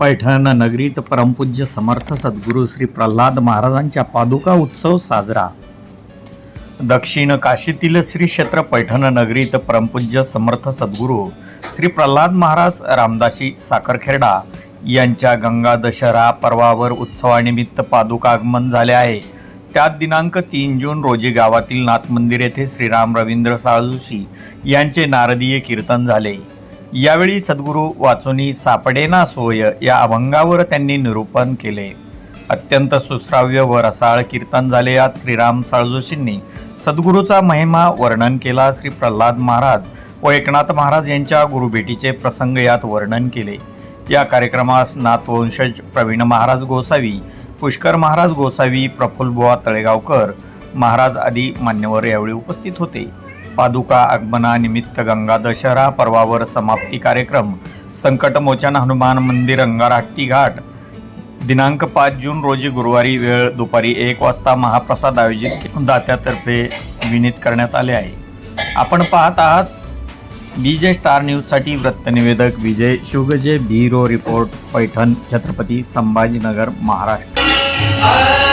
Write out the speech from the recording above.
पैठण नगरीत परमपूज्य समर्थ सद्गुरू श्री प्रल्हाद महाराजांच्या पादुका उत्सव साजरा. दक्षिण काशीतील श्री क्षेत्र पैठण नगरीत परमपूज्य समर्थ सद्गुरू श्री प्रल्हाद महाराज रामदासी साखरखेरडा यांच्या गंगा दशहरा पर्वावर उत्सवानिमित्त पादुका आगमन झाले आहे. त्यात दिनांक तीन जून रोजी गावातील नाथ मंदिर येथे श्रीराम रवींद्र साळजोशी यांचे नारदीय कीर्तन झाले. यावेळी सद्गुरू वाचोनी सापडेना सोय या अभंगावर त्यांनी निरूपण केले. अत्यंत सुश्राव्य व रसाळ कीर्तन झाले यात श्रीराम साळजोशींनी सद्गुरूचा महिमा वर्णन केला. श्री प्रल्हाद महाराज व एकनाथ महाराज यांच्या गुरुभेटीचे प्रसंग यात वर्णन केले. या कार्यक्रमास नाथवंशज प्रवीण महाराज गोसावी पुष्कर महाराज गोसावी प्रफुल्लबुवा तळेगावकर महाराज आदी मान्यवर यावेळी उपस्थित होते. पादुका आगमनानिमित्त गंगा दशहरा पर्वावर समाप्ती कार्यक्रम संकटमोचन हनुमान मंदिर अंगारहट्टी घाट. दिनांक पाच जून रोजी गुरुवारी वेळ दुपारी एक वाजता महाप्रसाद आयोजित दात्यातर्फे विनीत करण्यात आले आहे. आपण पाहत आहात विजय स्टार न्यूजसाठी वृत्तनिवेदक विजय शिवगजे ब्युरो रिपोर्ट पैठण छत्रपती संभाजीनगर महाराष्ट्र.